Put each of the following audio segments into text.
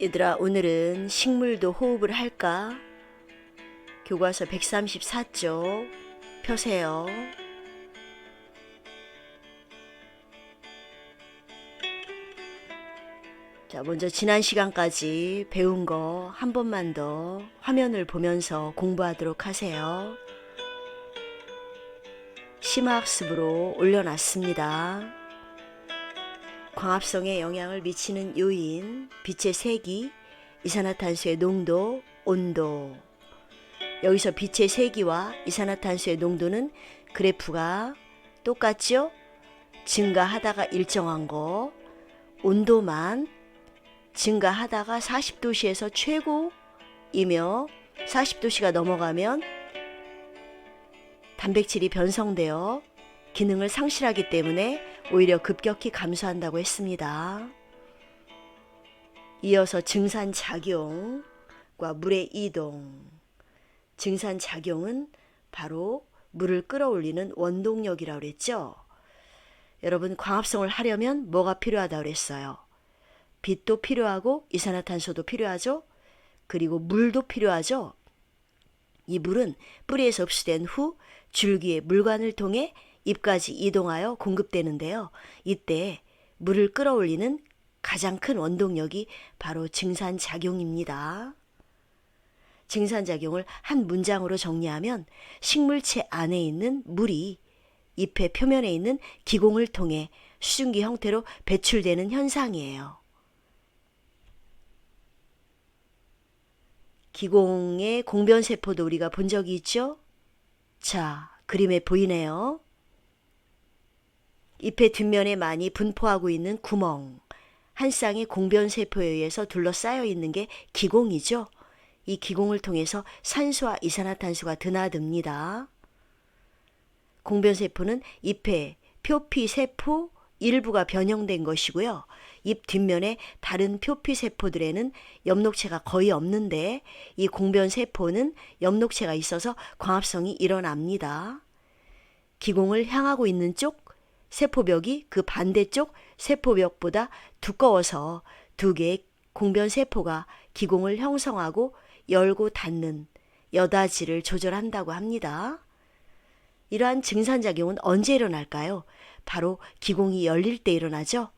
얘들아, 오늘은 식물도 호흡을 할까? 교과서 134쪽 펴세요. 자, 먼저 지난 시간까지 배운 거 한 번만 더 화면을 보면서 공부하도록 하세요. 심화학습으로 올려놨습니다. 광합성에 영향을 미치는 요인, 빛의 세기, 이산화탄소의 농도, 온도. 여기서 빛의 세기와 이산화탄소의 농도는 그래프가 똑같죠? 증가하다가 일정한 거, 온도만 증가하다가 40도씨에서 최고이며 40도씨가 넘어가면 단백질이 변성되어 기능을 상실하기 때문에 오히려 급격히 감소한다고 했습니다. 이어서 증산 작용과 물의 이동. 증산 작용은 바로 물을 끌어올리는 원동력이라고 그랬죠. 여러분 광합성을 하려면 뭐가 필요하다고 그랬어요. 빛도 필요하고 이산화탄소도 필요하죠. 그리고 물도 필요하죠. 이 물은 뿌리에서 흡수된 후 줄기의 물관을 통해 잎까지 이동하여 공급되는데요. 이때 물을 끌어올리는 가장 큰 원동력이 바로 증산작용입니다. 증산작용을 한 문장으로 정리하면 식물체 안에 있는 물이 잎의 표면에 있는 기공을 통해 수증기 형태로 배출되는 현상이에요. 기공의 공변세포도 우리가 본 적이 있죠? 자, 그림에 보이네요. 잎의 뒷면에 많이 분포하고 있는 구멍, 한 쌍의 공변세포에 의해서 둘러싸여 있는 게 기공이죠. 이 기공을 통해서 산소와 이산화탄소가 드나듭니다. 공변세포는 잎의 표피세포 일부가 변형된 것이고요. 잎 뒷면에 다른 표피세포들에는 엽록체가 거의 없는데 이 공변세포는 엽록체가 있어서 광합성이 일어납니다. 기공을 향하고 있는 쪽 세포벽이 그 반대쪽 세포벽보다 두꺼워서 두 개의 공변 세포가 기공을 형성하고 열고 닫는 여다지를 조절한다고 합니다. 이러한 증산작용은 언제 일어날까요? 바로 기공이 열릴 때 일어나죠.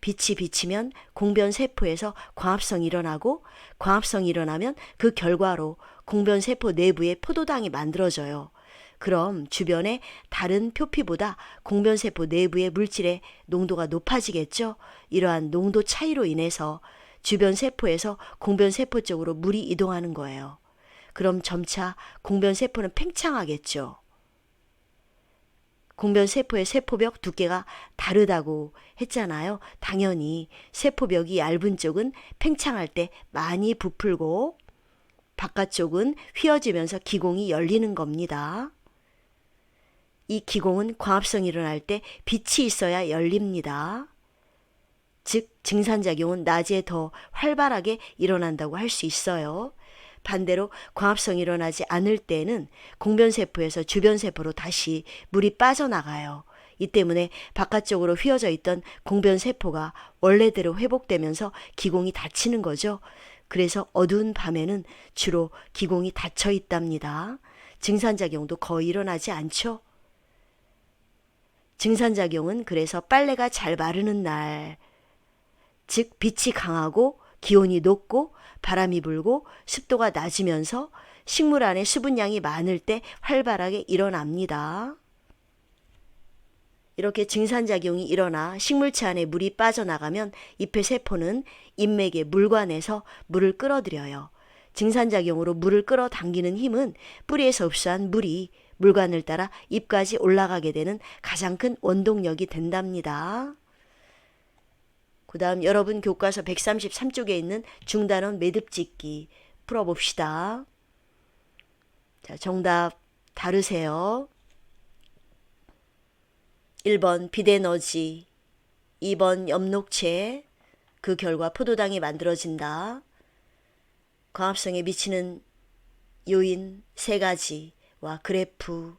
빛이 비치면 공변세포에서 광합성이 일어나고 광합성이 일어나면 그 결과로 공변세포 내부에 포도당이 만들어져요. 그럼 주변의 다른 표피보다 공변세포 내부의 물질의 농도가 높아지겠죠. 이러한 농도 차이로 인해서 주변 세포에서 공변세포 쪽으로 물이 이동하는 거예요. 그럼 점차 공변세포는 팽창하겠죠. 공변세포의 세포벽 두께가 다르다고 했잖아요. 당연히 세포벽이 얇은 쪽은 팽창할 때 많이 부풀고 바깥쪽은 휘어지면서 기공이 열리는 겁니다. 이 기공은 광합성이 일어날 때 빛이 있어야 열립니다. 즉, 증산작용은 낮에 더 활발하게 일어난다고 할 수 있어요. 반대로 광합성이 일어나지 않을 때는 공변세포에서 주변세포로 다시 물이 빠져나가요. 이 때문에 바깥쪽으로 휘어져 있던 공변세포가 원래대로 회복되면서 기공이 닫히는 거죠. 그래서 어두운 밤에는 주로 기공이 닫혀 있답니다. 증산작용도 거의 일어나지 않죠. 증산작용은 그래서 빨래가 잘 마르는 날, 즉 빛이 강하고 기온이 높고 바람이 불고 습도가 낮으면서 식물 안에 수분량이 많을 때 활발하게 일어납니다. 이렇게 증산작용이 일어나 식물체 안에 물이 빠져나가면 잎의 세포는 잎맥의 물관에서 물을 끌어들여요. 증산작용으로 물을 끌어당기는 힘은 뿌리에서 흡수한 물이 물관을 따라 잎까지 올라가게 되는 가장 큰 원동력이 된답니다. 그 다음 여러분 교과서 133쪽에 있는 중단원 매듭짓기 풀어봅시다. 자, 정답 다르세요. 1번 비대너지, 2번 엽록체, 그 결과 포도당이 만들어진다. 광합성에 미치는 요인 세 가지 와 그래프.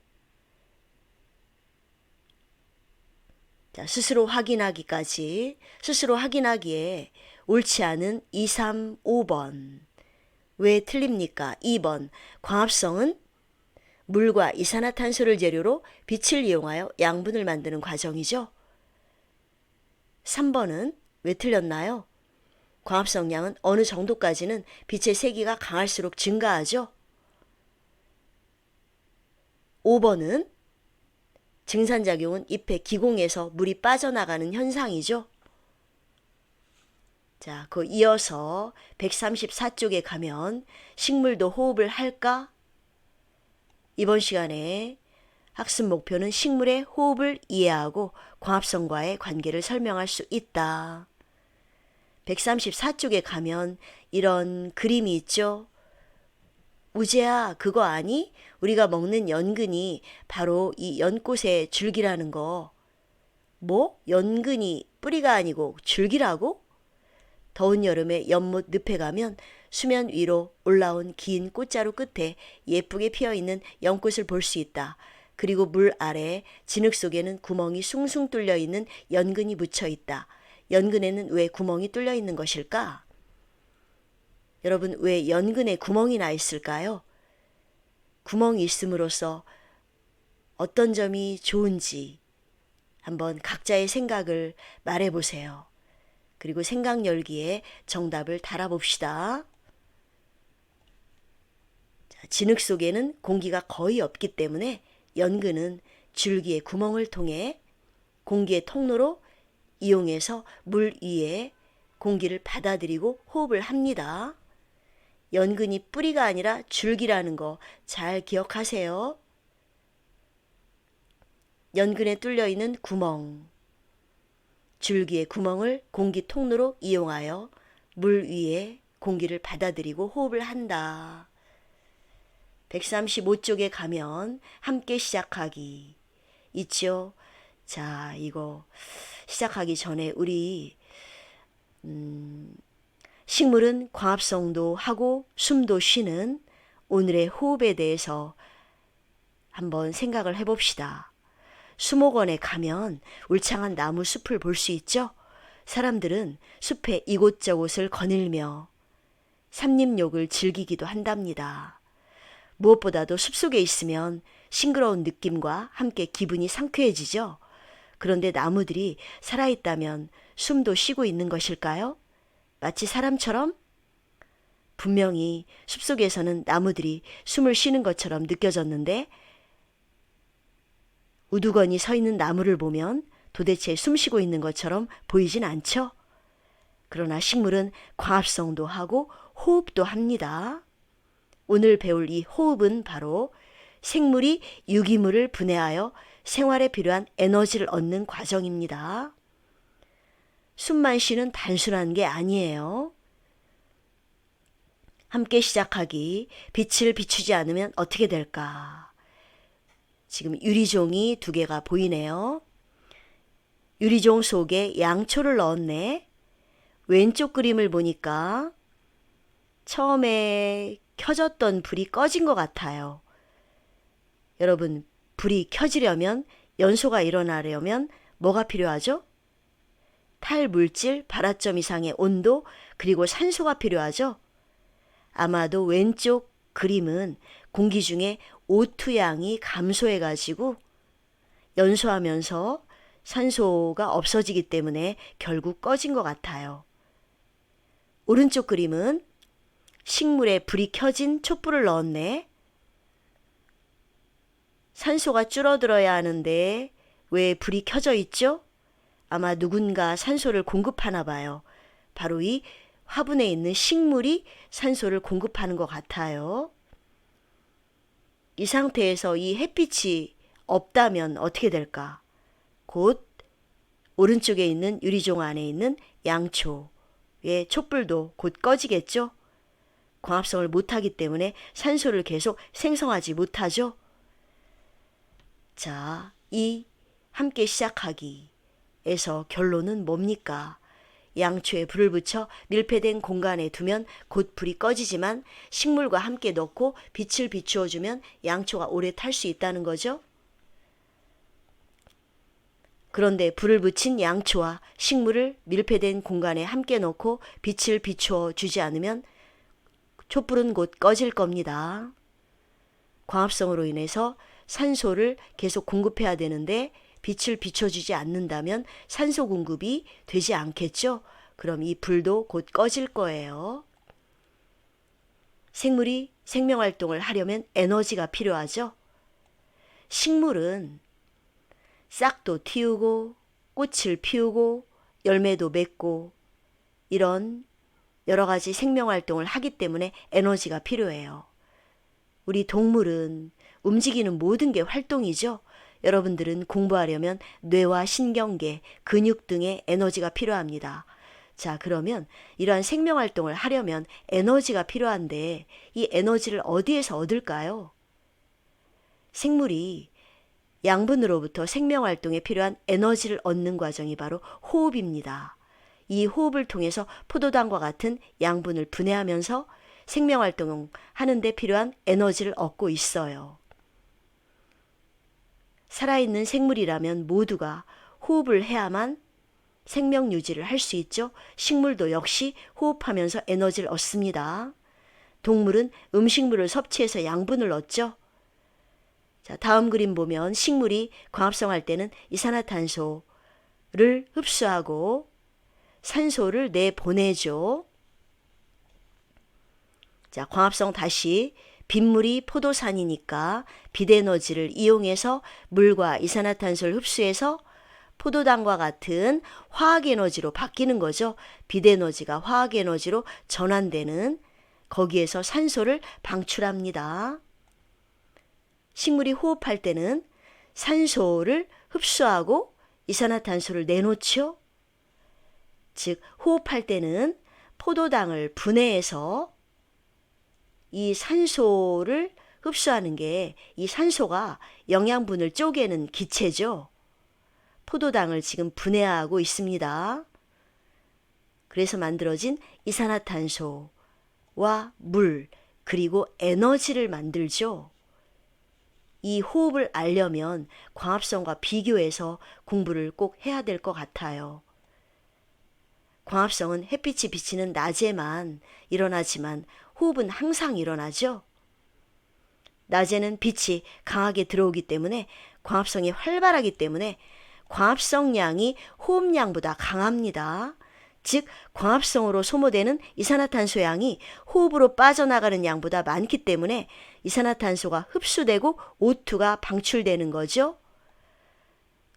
자, 스스로 확인하기까지, 스스로 확인하기에 옳지 않은 2, 3, 5번. 왜 틀립니까? 2번. 광합성은 물과 이산화탄소를 재료로 빛을 이용하여 양분을 만드는 과정이죠. 3번은 왜 틀렸나요? 광합성량은 어느 정도까지는 빛의 세기가 강할수록 증가하죠. 5번은 증산작용은 잎의 기공에서 물이 빠져나가는 현상이죠. 자, 그 이어서 134쪽에 가면 식물도 호흡을 할까? 이번 시간에 학습 목표는 식물의 호흡을 이해하고 광합성과의 관계를 설명할 수 있다. 134쪽에 가면 이런 그림이 있죠. 우재야, 그거 아니? 우리가 먹는 연근이 바로 이 연꽃의 줄기라는 거. 뭐? 연근이 뿌리가 아니고 줄기라고? 더운 여름에 연못 늪에 가면 수면 위로 올라온 긴 꽃자루 끝에 예쁘게 피어 있는 연꽃을 볼 수 있다. 그리고 물 아래 진흙 속에는 구멍이 숭숭 뚫려 있는 연근이 묻혀 있다. 연근에는 왜 구멍이 뚫려 있는 것일까? 여러분, 왜 연근에 구멍이 나 있을까요? 구멍이 있음으로써 어떤 점이 좋은지 한번 각자의 생각을 말해 보세요. 그리고 생각 열기에 정답을 달아봅시다. 자, 진흙 속에는 공기가 거의 없기 때문에 연근은 줄기의 구멍을 통해 공기의 통로로 이용해서 물 위에 공기를 받아들이고 호흡을 합니다. 연근이 뿌리가 아니라 줄기라는 거 잘 기억하세요. 연근에 뚫려 있는 구멍. 줄기의 구멍을 공기 통로로 이용하여 물 위에 공기를 받아들이고 호흡을 한다. 135쪽에 가면 함께 시작하기 있죠. 자, 이거 시작하기 전에 우리 음, 식물은 광합성도 하고 숨도 쉬는 오늘의 호흡에 대해서 한번 생각을 해봅시다. 수목원에 가면 울창한 나무 숲을 볼 수 있죠? 사람들은 숲의 이곳저곳을 거닐며 삼림욕을 즐기기도 한답니다. 무엇보다도 숲속에 있으면 싱그러운 느낌과 함께 기분이 상쾌해지죠? 그런데 나무들이 살아있다면 숨도 쉬고 있는 것일까요? 마치 사람처럼? 분명히 숲속에서는 나무들이 숨을 쉬는 것처럼 느껴졌는데 우두건이 서 있는 나무를 보면 도대체 숨 쉬고 있는 것처럼 보이진 않죠? 그러나 식물은 과합성도 하고 호흡도 합니다. 오늘 배울 이 호흡은 바로 생물이 유기물을 분해하여 생활에 필요한 에너지를 얻는 과정입니다. 숨만 쉬는 단순한 게 아니에요. 함께 시작하기, 빛을 비추지 않으면 어떻게 될까? 지금 유리종이 두 개가 보이네요. 유리종 속에 양초를 넣었네. 왼쪽 그림을 보니까 처음에 켜졌던 불이 꺼진 것 같아요. 여러분, 불이 켜지려면 연소가 일어나려면 뭐가 필요하죠? 탈물질 발화점 이상의 온도 그리고 산소가 필요하죠. 아마도 왼쪽 그림은 공기 중에 O2 양이 감소해 가지고 연소하면서 산소가 없어지기 때문에 결국 꺼진 것 같아요. 오른쪽 그림은 식물에 불이 켜진 촛불을 넣었네. 산소가 줄어들어야 하는데 왜 불이 켜져 있죠? 아마 누군가 산소를 공급하나 봐요. 바로 이 화분에 있는 식물이 산소를 공급하는 것 같아요. 이 상태에서 이 햇빛이 없다면 어떻게 될까? 곧 오른쪽에 있는 유리종 안에 있는 양초의 촛불도 곧 꺼지겠죠? 광합성을 못하기 때문에 산소를 계속 생성하지 못하죠? 자, 이 함께 시작하기 에서 결론은 뭡니까? 양초에 불을 붙여 밀폐된 공간에 두면 곧 불이 꺼지지만 식물과 함께 넣고 빛을 비추어 주면 양초가 오래 탈 수 있다는 거죠. 그런데 불을 붙인 양초와 식물을 밀폐된 공간에 함께 넣고 빛을 비추어 주지 않으면 촛불은 곧 꺼질 겁니다. 광합성으로 인해서 산소를 계속 공급해야 되는데 빛을 비춰주지 않는다면 산소 공급이 되지 않겠죠? 그럼 이 불도 곧 꺼질 거예요. 생물이 생명 활동을 하려면 에너지가 필요하죠? 식물은 싹도 틔우고 꽃을 피우고 열매도 맺고 이런 여러 가지 생명 활동을 하기 때문에 에너지가 필요해요. 우리 동물은 움직이는 모든 게 활동이죠. 여러분들은 공부하려면 뇌와 신경계, 근육 등의 에너지가 필요합니다. 자, 그러면 이러한 생명 활동을 하려면 에너지가 필요한데 이 에너지를 어디에서 얻을까요? 생물이 양분으로부터 생명 활동에 필요한 에너지를 얻는 과정이 바로 호흡입니다. 이 호흡을 통해서 포도당과 같은 양분을 분해하면서 생명 활동을 하는데 필요한 에너지를 얻고 있어요. 살아있는 생물이라면 모두가 호흡을 해야만 생명 유지를 할 수 있죠. 식물도 역시 호흡하면서 에너지를 얻습니다. 동물은 음식물을 섭취해서 양분을 얻죠. 자, 다음 그림 보면 식물이 광합성할 때는 이산화탄소를 흡수하고 산소를 내보내죠. 자, 광합성 다시 빗물이 포도산이니까 빛에너지를 이용해서 물과 이산화탄소를 흡수해서 포도당과 같은 화학에너지로 바뀌는 거죠. 빛에너지가 화학에너지로 전환되는 거기에서 산소를 방출합니다. 식물이 호흡할 때는 산소를 흡수하고 이산화탄소를 내놓죠. 즉, 호흡할 때는 포도당을 분해해서 이 산소를 흡수하는 게 이 산소가 영양분을 쪼개는 기체죠. 포도당을 지금 분해하고 있습니다. 그래서 만들어진 이산화탄소와 물, 그리고 에너지를 만들죠. 이 호흡을 알려면 광합성과 비교해서 공부를 꼭 해야 될 것 같아요. 광합성은 햇빛이 비치는 낮에만 일어나지만 호흡은 항상 일어나죠. 낮에는 빛이 강하게 들어오기 때문에 광합성이 활발하기 때문에 광합성량이 호흡량보다 강합니다. 즉, 광합성으로 소모되는 이산화탄소 양이 호흡으로 빠져나가는 양보다 많기 때문에 이산화탄소가 흡수되고 O2가 방출되는 거죠.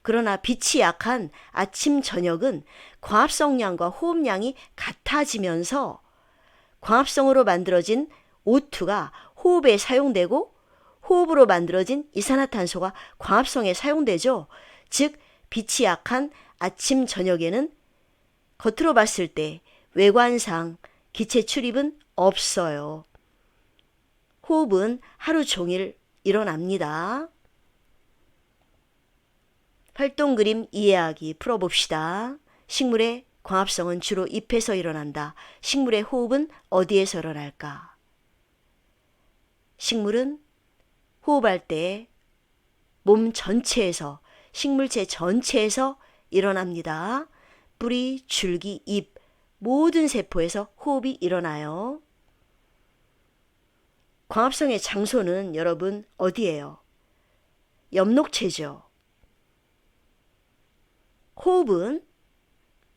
그러나 빛이 약한 아침, 저녁은 광합성량과 호흡량이 같아지면서 광합성으로 만들어진 O2가 호흡에 사용되고 호흡으로 만들어진 이산화탄소가 광합성에 사용되죠. 즉, 빛이 약한 아침, 저녁에는 겉으로 봤을 때 외관상 기체 출입은 없어요. 호흡은 하루 종일 일어납니다. 활동 그림 이해하기 풀어봅시다. 식물의 광합성은 주로 잎에서 일어난다. 식물의 호흡은 어디에서 일어날까? 식물은 호흡할 때 몸 전체에서, 식물체 전체에서 일어납니다. 뿌리, 줄기, 잎, 모든 세포에서 호흡이 일어나요. 광합성의 장소는 여러분 어디예요? 엽록체죠. 호흡은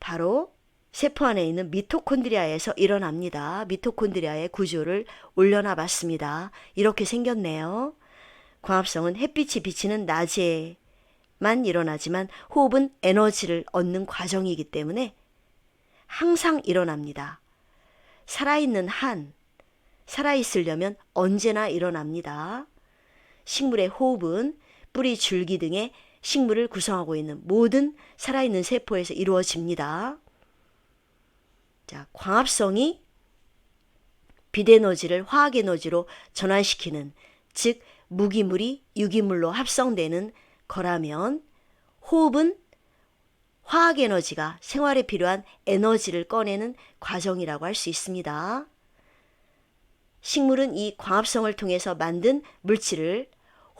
바로 세포 안에 있는 미토콘드리아에서 일어납니다. 미토콘드리아의 구조를 올려놔 봤습니다. 이렇게 생겼네요. 광합성은 햇빛이 비치는 낮에만 일어나지만 호흡은 에너지를 얻는 과정이기 때문에 항상 일어납니다. 살아있는 한, 살아있으려면 언제나 일어납니다. 식물의 호흡은 뿌리, 줄기 등의 식물을 구성하고 있는 모든 살아있는 세포에서 이루어집니다. 자, 광합성이 빛에너지를 화학에너지로 전환시키는, 즉, 무기물이 유기물로 합성되는 거라면, 호흡은 화학에너지가 생활에 필요한 에너지를 꺼내는 과정이라고 할 수 있습니다. 식물은 이 광합성을 통해서 만든 물질을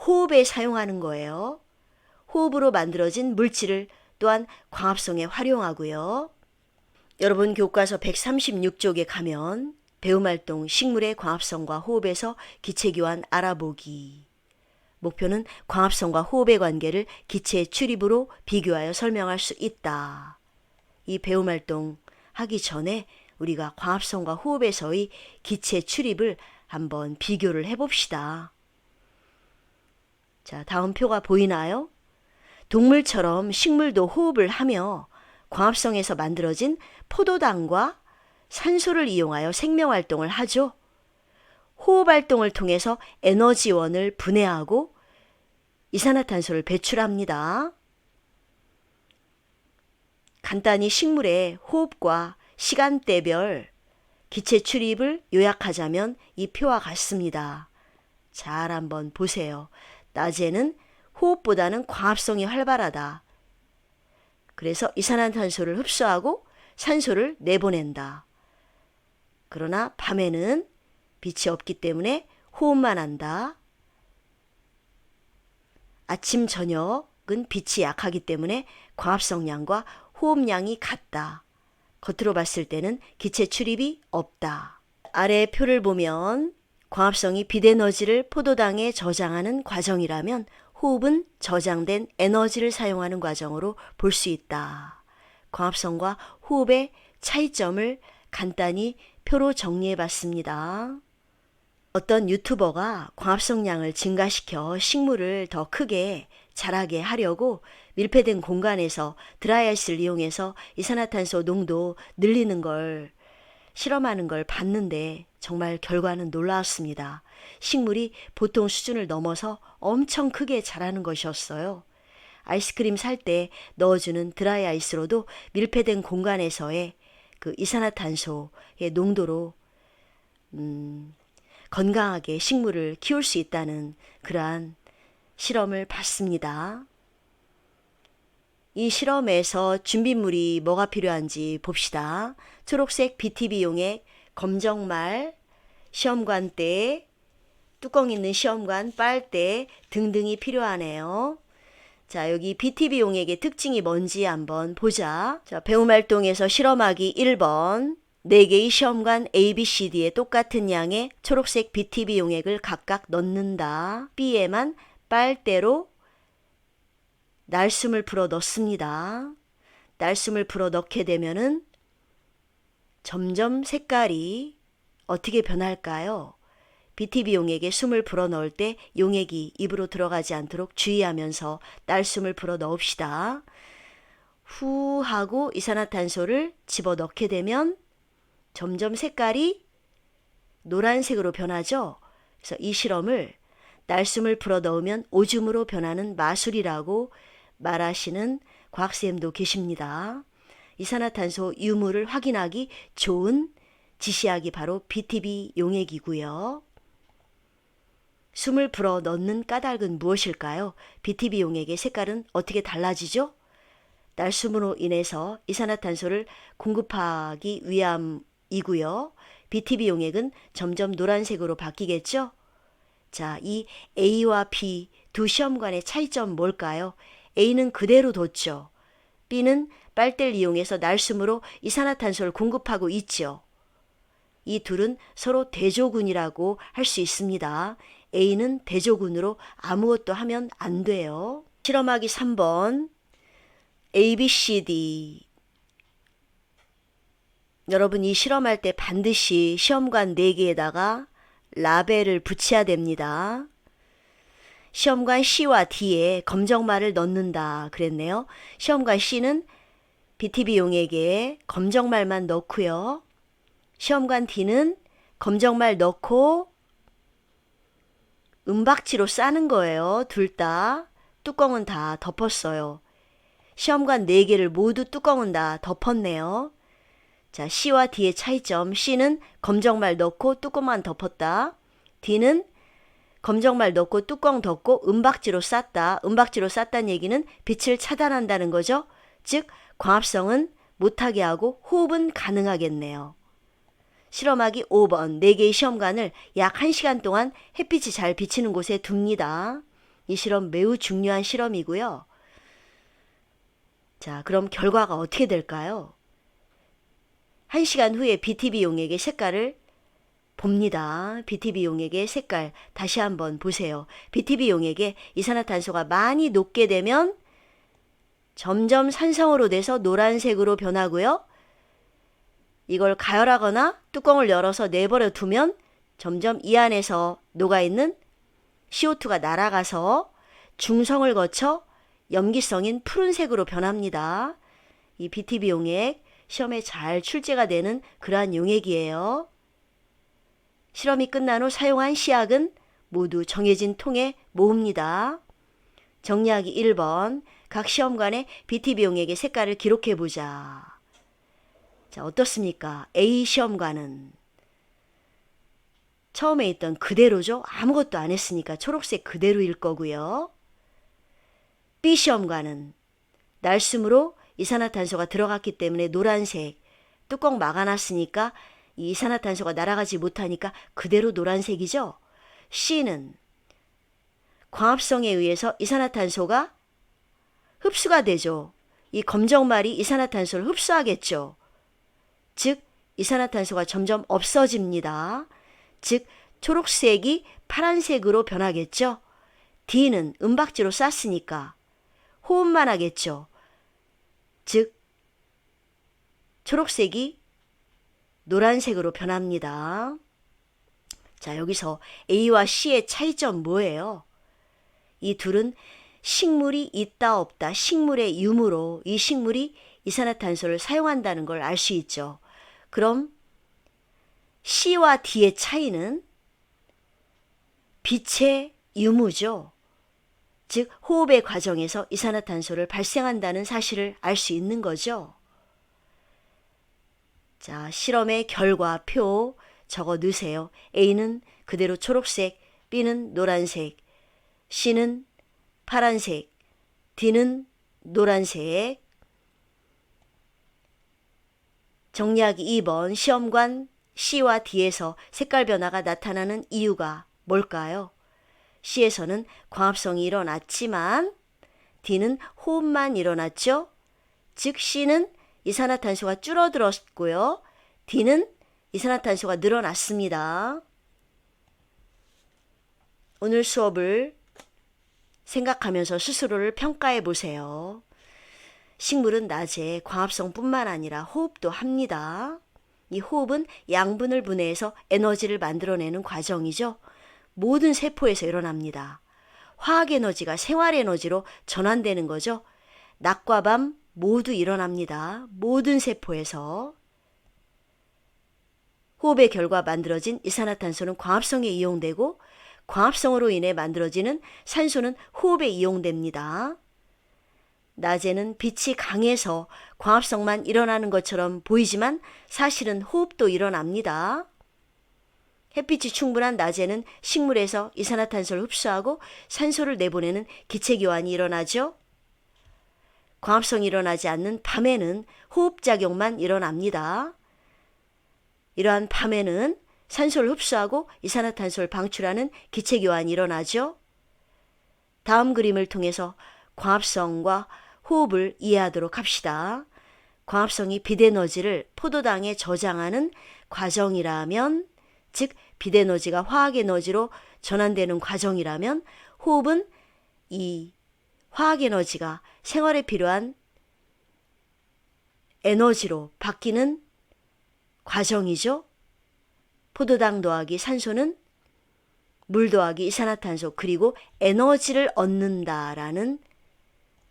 호흡에 사용하는 거예요. 호흡으로 만들어진 물질을 또한 광합성에 활용하고요. 여러분 교과서 136쪽에 가면 배움활동 식물의 광합성과 호흡에서 기체교환 알아보기. 목표는 광합성과 호흡의 관계를 기체 출입으로 비교하여 설명할 수 있다. 이 배움활동 하기 전에 우리가 광합성과 호흡에서의 기체 출입을 한번 비교를 해봅시다. 자, 다음 표가 보이나요? 동물처럼 식물도 호흡을 하며 광합성에서 만들어진 포도당과 산소를 이용하여 생명 활동을 하죠. 호흡 활동을 통해서 에너지원을 분해하고 이산화탄소를 배출합니다. 간단히 식물의 호흡과 시간대별 기체 출입을 요약하자면 이 표와 같습니다. 잘 한번 보세요. 낮에는 호흡보다는 광합성이 활발하다. 그래서 이산화탄소를 흡수하고 산소를 내보낸다. 그러나 밤에는 빛이 없기 때문에 호흡만 한다. 아침, 저녁은 빛이 약하기 때문에 광합성량과 호흡량이 같다. 겉으로 봤을 때는 기체 출입이 없다. 아래 표를 보면 광합성이 빛 에너지를 포도당에 저장하는 과정이라면 호흡은 저장된 에너지를 사용하는 과정으로 볼 수 있다. 광합성과 호흡의 차이점을 간단히 표로 정리해 봤습니다. 어떤 유튜버가 광합성량을 증가시켜 식물을 더 크게 자라게 하려고 밀폐된 공간에서 드라이아이스를 이용해서 이산화탄소 농도 늘리는 걸 실험하는 걸 봤는데 정말 결과는 놀라웠습니다. 식물이 보통 수준을 넘어서 엄청 크게 자라는 것이었어요. 아이스크림 살 때 넣어주는 드라이 아이스로도 밀폐된 공간에서의 그 이산화탄소의 농도로 음, 건강하게 식물을 키울 수 있다는 그러한 실험을 봤습니다. 이 실험에서 준비물이 뭐가 필요한지 봅시다. 초록색 BTB용의 검정말, 시험관대, 뚜껑 있는 시험관, 빨대 등등이 필요하네요. 자, 여기 BTB 용액의 특징이 뭔지 한번 보자. 자, 배움 활동에서 실험하기 1번. 4개의 시험관 A, B, C, D에 똑같은 양의 초록색 BTB 용액을 각각 넣는다. B에만 빨대로 날숨을 불어 넣습니다. 날숨을 불어 넣게 되면은 점점 색깔이 어떻게 변할까요? BTB 용액에 숨을 불어 넣을 때 용액이 입으로 들어가지 않도록 주의하면서 날숨을 불어 넣읍시다. 후 하고 이산화탄소를 집어 넣게 되면 점점 색깔이 노란색으로 변하죠. 그래서 이 실험을 날숨을 불어 넣으면 오줌으로 변하는 마술이라고 말하시는 과학쌤도 계십니다. 이산화탄소 유무를 확인하기 좋은 지시약이 바로 BTB 용액이고요. 숨을 불어 넣는 까닭은 무엇일까요? BTB 용액의 색깔은 어떻게 달라지죠? 날숨으로 인해서 이산화탄소를 공급하기 위함이고요. BTB 용액은 점점 노란색으로 바뀌겠죠? 자, 이 A와 B 두 시험관의 차이점 뭘까요? A는 그대로 뒀죠. B는 빨대를 이용해서 날숨으로 이산화탄소를 공급하고 있죠. 이 둘은 서로 대조군이라고 할 수 있습니다. A는 대조군으로 아무것도 하면 안 돼요. 실험하기 3번 A, B, C, D 여러분 이 실험할 때 반드시 시험관 4개에다가 라벨을 붙여야 됩니다. 시험관 C와 D에 검정말을 넣는다 그랬네요. 시험관 C는 BTB 용액에 검정말만 넣고요. 시험관 D는 검정말 넣고 은박지로 싸는 거예요. 둘 다. 뚜껑은 다 덮었어요. 시험관 4개를 모두 뚜껑은 다 덮었네요. 자, C와 D의 차이점. C는 검정말 넣고 뚜껑만 덮었다. D는 검정말 넣고 뚜껑 덮고 은박지로 쌌다. 은박지로 쌌다는 얘기는 빛을 차단한다는 거죠. 즉, 광합성은 못하게 하고 호흡은 가능하겠네요. 실험하기 5번 4개의 시험관을 약 1시간 동안 햇빛이 잘 비치는 곳에 둡니다. 이 실험 매우 중요한 실험이고요. 자, 그럼 결과가 어떻게 될까요? 1시간 후에 BTB 용액의 색깔을 봅니다. BTB 용액의 색깔 다시 한번 보세요. BTB 용액에 이산화탄소가 많이 녹게 되면 점점 산성으로 돼서 노란색으로 변하고요. 이걸 가열하거나 뚜껑을 열어서 내버려 두면 점점 이 안에서 녹아있는 CO2가 날아가서 중성을 거쳐 염기성인 푸른색으로 변합니다. 이 BTB 용액 시험에 잘 출제가 되는 그러한 용액이에요. 실험이 끝난 후 사용한 시약은 모두 정해진 통에 모읍니다. 정리하기 1번 각 시험관의 BTB 용액의 색깔을 기록해 보자. 자, 어떻습니까? A 시험관은 처음에 있던 그대로죠. 아무것도 안 했으니까 초록색 그대로일 거고요. B 시험관은 날숨으로 이산화탄소가 들어갔기 때문에 노란색 뚜껑 막아놨으니까 이 이산화탄소가 날아가지 못하니까 그대로 노란색이죠. C는 광합성에 의해서 이산화탄소가 흡수가 되죠. 이 검정말이 이산화탄소를 흡수하겠죠. 즉 이산화탄소가 점점 없어집니다. 즉 초록색이 파란색으로 변하겠죠. D는 은박지로 쌌으니까 호흡만 하겠죠. 즉 초록색이 노란색으로 변합니다. 자, 여기서 A와 C의 차이점 뭐예요? 이 둘은 식물이 있다 없다 식물의 유무로 이 식물이 이산화탄소를 사용한다는 걸 알 수 있죠. 그럼 C와 D의 차이는 빛의 유무죠. 즉 호흡의 과정에서 이산화탄소를 발생한다는 사실을 알 수 있는 거죠. 자, 실험의 결과표 적어 넣으세요. A는 그대로 초록색, B는 노란색, C는 파란색, D는 노란색. 정리하기 2번 시험관 C와 D에서 색깔 변화가 나타나는 이유가 뭘까요? C에서는 광합성이 일어났지만 D는 호흡만 일어났죠. 즉 C는 이산화탄소가 줄어들었고요. D는 이산화탄소가 늘어났습니다. 오늘 수업을 생각하면서 스스로를 평가해 보세요. 식물은 낮에 광합성뿐만 아니라 호흡도 합니다. 이 호흡은 양분을 분해해서 에너지를 만들어내는 과정이죠. 모든 세포에서 일어납니다. 화학 에너지가 생활 에너지로 전환되는 거죠. 낮과 밤 모두 일어납니다. 모든 세포에서. 호흡의 결과 만들어진 이산화탄소는 광합성에 이용되고 광합성으로 인해 만들어지는 산소는 호흡에 이용됩니다. 낮에는 빛이 강해서 광합성만 일어나는 것처럼 보이지만 사실은 호흡도 일어납니다. 햇빛이 충분한 낮에는 식물에서 이산화탄소를 흡수하고 산소를 내보내는 기체 교환이 일어나죠. 광합성이 일어나지 않는 밤에는 호흡작용만 일어납니다. 이러한 밤에는 산소를 흡수하고 이산화탄소를 방출하는 기체 교환이 일어나죠. 다음 그림을 통해서 광합성과 호흡을 이해하도록 합시다. 광합성이 빛에너지를 포도당에 저장하는 과정이라면, 즉 빛에너지가 화학에너지로 전환되는 과정이라면 호흡은 이 화학에너지가 생활에 필요한 에너지로 바뀌는 과정이죠. 포도당 더하기 산소는 물 더하기 이산화탄소 그리고 에너지를 얻는다라는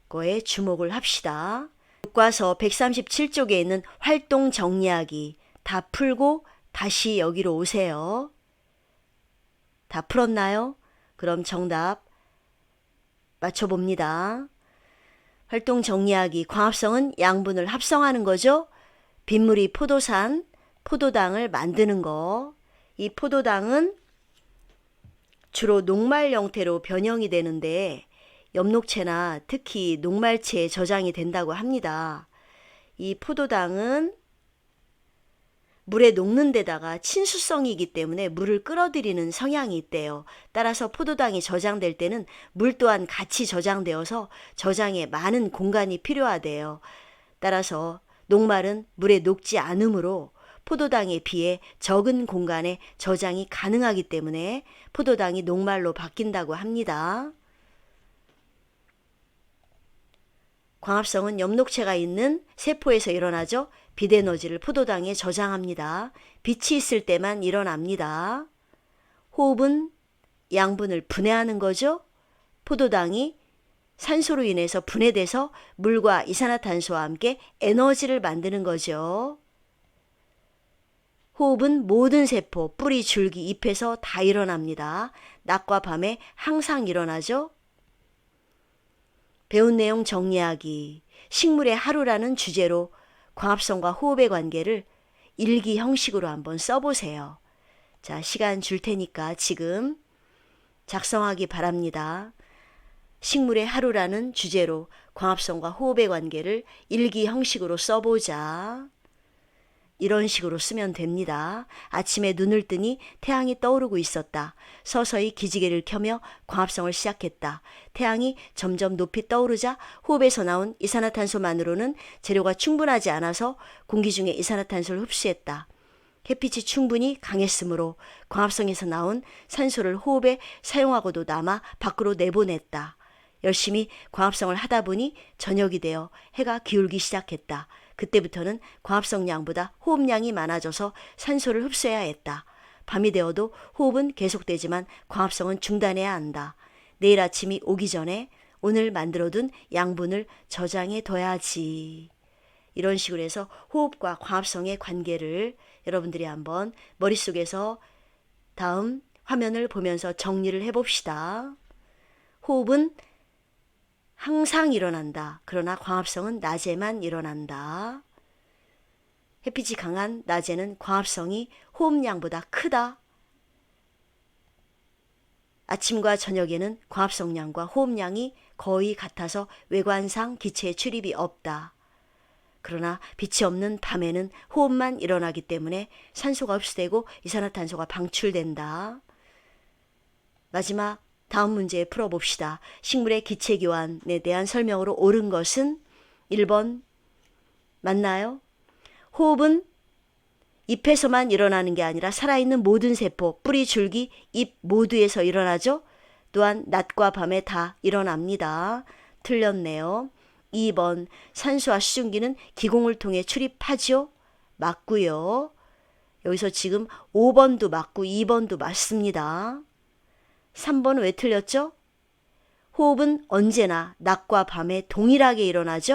거에 주목을 합시다. 교과서 137쪽에 있는 활동 정리하기 다 풀고 다시 여기로 오세요. 다 풀었나요? 그럼 정답 맞춰봅니다. 활동 정리하기 광합성은 양분을 합성하는 거죠. 빗물이 포도산, 포도당을 만드는 거. 이 포도당은 주로 녹말 형태로 변형이 되는데 엽록체나 특히 녹말체에 저장이 된다고 합니다. 이 포도당은 물에 녹는 데다가 친수성이기 때문에 물을 끌어들이는 성향이 있대요. 따라서 포도당이 저장될 때는 물 또한 같이 저장되어서 저장에 많은 공간이 필요하대요. 따라서 녹말은 물에 녹지 않으므로 포도당에 비해 적은 공간에 저장이 가능하기 때문에 포도당이 녹말로 바뀐다고 합니다. 광합성은 엽록체가 있는 세포에서 일어나죠. 빛 에너지를 포도당에 저장합니다. 빛이 있을 때만 일어납니다. 호흡은 양분을 분해하는 거죠. 포도당이 산소로 인해서 분해돼서 물과 이산화탄소와 함께 에너지를 만드는 거죠. 호흡은 모든 세포, 뿌리, 줄기, 잎에서 다 일어납니다. 낮과 밤에 항상 일어나죠. 배운 내용 정리하기. 식물의 하루라는 주제로 광합성과 호흡의 관계를 일기 형식으로 한번 써보세요. 자, 시간 줄 테니까 지금 작성하기 바랍니다. 식물의 하루라는 주제로 광합성과 호흡의 관계를 일기 형식으로 써보자. 이런 식으로 쓰면 됩니다. 아침에 눈을 뜨니 태양이 떠오르고 있었다. 서서히 기지개를 켜며 광합성을 시작했다. 태양이 점점 높이 떠오르자 호흡에서 나온 이산화탄소만으로는 재료가 충분하지 않아서 공기 중에 이산화탄소를 흡수했다. 햇빛이 충분히 강했으므로 광합성에서 나온 산소를 호흡에 사용하고도 남아 밖으로 내보냈다. 열심히 광합성을 하다 보니 저녁이 되어 해가 기울기 시작했다. 그때부터는 광합성량보다 호흡량이 많아져서 산소를 흡수해야 했다. 밤이 되어도 호흡은 계속되지만 광합성은 중단해야 한다. 내일 아침이 오기 전에 오늘 만들어둔 양분을 저장해 둬야지. 이런 식으로 해서 호흡과 광합성의 관계를 여러분들이 한번 머릿속에서 다음 화면을 보면서 정리를 해봅시다. 호흡은 항상 일어난다. 그러나 광합성은 낮에만 일어난다. 햇빛이 강한 낮에는 광합성이 호흡량보다 크다. 아침과 저녁에는 광합성량과 호흡량이 거의 같아서 외관상 기체에 출입이 없다. 그러나 빛이 없는 밤에는 호흡만 일어나기 때문에 산소가 흡수되고 이산화탄소가 방출된다. 마지막 다음 문제 풀어봅시다. 식물의 기체 교환에 대한 설명으로 옳은 것은 1번 맞나요? 호흡은 잎에서만 일어나는 게 아니라 살아있는 모든 세포, 뿌리, 줄기, 잎 모두에서 일어나죠. 또한 낮과 밤에 다 일어납니다. 틀렸네요. 2번 산소와 수증기는 기공을 통해 출입하죠. 맞고요. 여기서 지금 5번도 맞고 2번도 맞습니다. 3번은 왜 틀렸죠? 호흡은 언제나 낮과 밤에 동일하게 일어나죠?